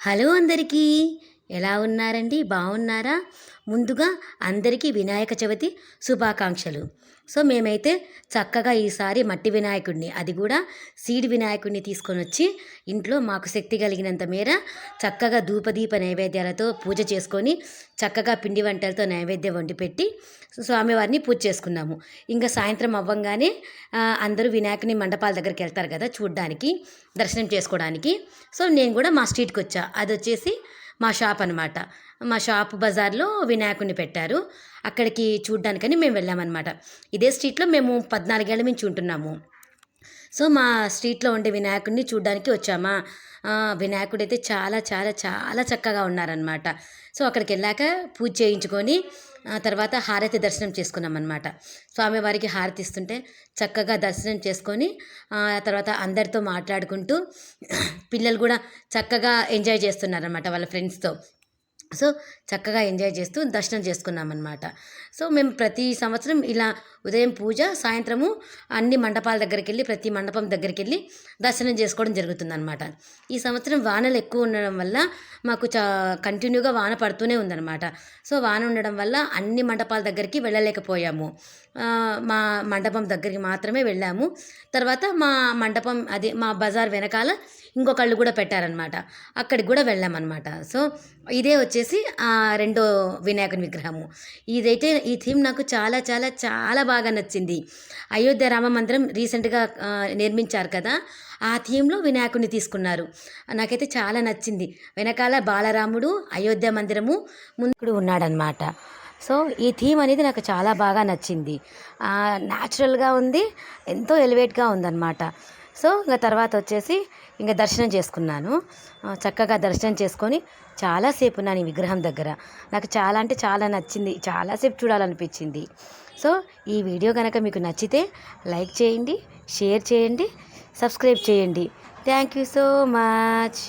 Hello అందరికీ. ఎలా ఉన్నారండి? బాగున్నారా? ముందుగా అందరికీ వినాయక చవితి శుభాకాంక్షలు. సో మేమైతే చక్కగా ఈసారి మట్టి వినాయకుడిని అది కూడా సీడ్ వినాయకుడిని తీసుకొని వచ్చి ఇంట్లో మాకు శక్తి కలిగినంత మేర చక్కగా ధూపదీప నైవేద్యాలతో పూజ చేసుకొని చక్కగా పిండి వంటలతో నైవేద్యం వండి పెట్టి స్వామివారిని పూజ చేసుకున్నాము. ఇంకా సాయంత్రం అవ్వంగానే అందరూ వినాయకుని మండపాల దగ్గరికి వెళ్తారు కదా చూడడానికి దర్శనం చేసుకోవడానికి. సో నేను కూడా మా స్ట్రీట్కి వచ్చా. అది వచ్చేసి మా షాప్ అనమాట మా షాప్ బజార్లో వినాయకుడిని పెట్టారు. అక్కడికి చూడ్డానికని మేము వెళ్ళామన్నమాట. ఇదే స్ట్రీట్లో మేము పద్నాలుగేళ్ళ నుంచి ఉంటున్నాము. సో మా స్ట్రీట్లో ఉండే వినాయకుడిని చూడ్డానికి వచ్చామా? వినాయకుడు అయితే చాలా చాలా చాలా చక్కగా ఉన్నారనమాట సో అక్కడికి వెళ్ళాక పూజ చేయించుకొని తర్వాత హారతి దర్శనం చేసుకున్నాం అనమాట స్వామివారికి హారతి ఇస్తుంటే చక్కగా దర్శనం చేసుకొని ఆ తర్వాత అందరితో మాట్లాడుకుంటూ పిల్లలు కూడా చక్కగా ఎంజాయ్ చేస్తున్నారనమాట వాళ్ళ ఫ్రెండ్స్తో. సో చక్కగా ఎంజాయ్ చేస్తూ దర్శనం చేసుకున్నామన్నమాట. సో మేము ప్రతి సంవత్సరం ఇలా ఉదయం పూజ సాయంత్రము అన్ని మండపాల దగ్గరికి వెళ్ళి ప్రతి మండపం దగ్గరికి వెళ్ళి దర్శనం చేసుకోవడం జరుగుతుందన్నమాట. ఈ సంవత్సరం వానలు ఎక్కువ ఉండడం వల్ల మాకు చా కంటిన్యూగా వాన పడుతూనే ఉందన్నమాట. సో వాన ఉండడం వల్ల అన్ని మండపాల దగ్గరికి వెళ్ళలేకపోయాము. మా మండపం దగ్గరికి మాత్రమే వెళ్ళాము. తర్వాత మా మండపం అదే మా బజార్ వెనకాల ఇంకొకళ్ళు కూడా పెట్టారనమాట అక్కడికి కూడా వెళ్ళామన్నమాట. సో ఇదే వచ్చేసి ఆ రెండో వినాయకుని విగ్రహము. ఇదైతే ఈ థీమ్ నాకు చాలా చాలా చాలా బాగా నచ్చింది. అయోధ్య రామ మందిరం రీసెంట్గా నిర్మించారు కదా ఆ థీమ్లో వినాయకుడిని తీసుకున్నారు. నాకైతే చాలా నచ్చింది. వెనకాల బాలరాముడు అయోధ్య మందిరము ముందు ఉన్నాడనమాట సో ఈ థీమ్ అనేది నాకు చాలా బాగా నచ్చింది. న్యాచురల్గా ఉంది ఎంతో ఎలివేట్గా ఉందన్నమాట. సో ఇంకా తర్వాత వచ్చేసి ఇంకా దర్శనం చేసుకున్నాను. చక్కగా దర్శనం చేసుకొని చాలాసేపు ఉన్నాను ఈ విగ్రహం దగ్గర. నాకు చాలా అంటే చాలా నచ్చింది. చాలాసేపు చూడాలనిపించింది. సో ఈ వీడియో కనుక మీకు నచ్చితే లైక్ చేయండి షేర్ చేయండి సబ్స్క్రైబ్ చేయండి. Thank you so much.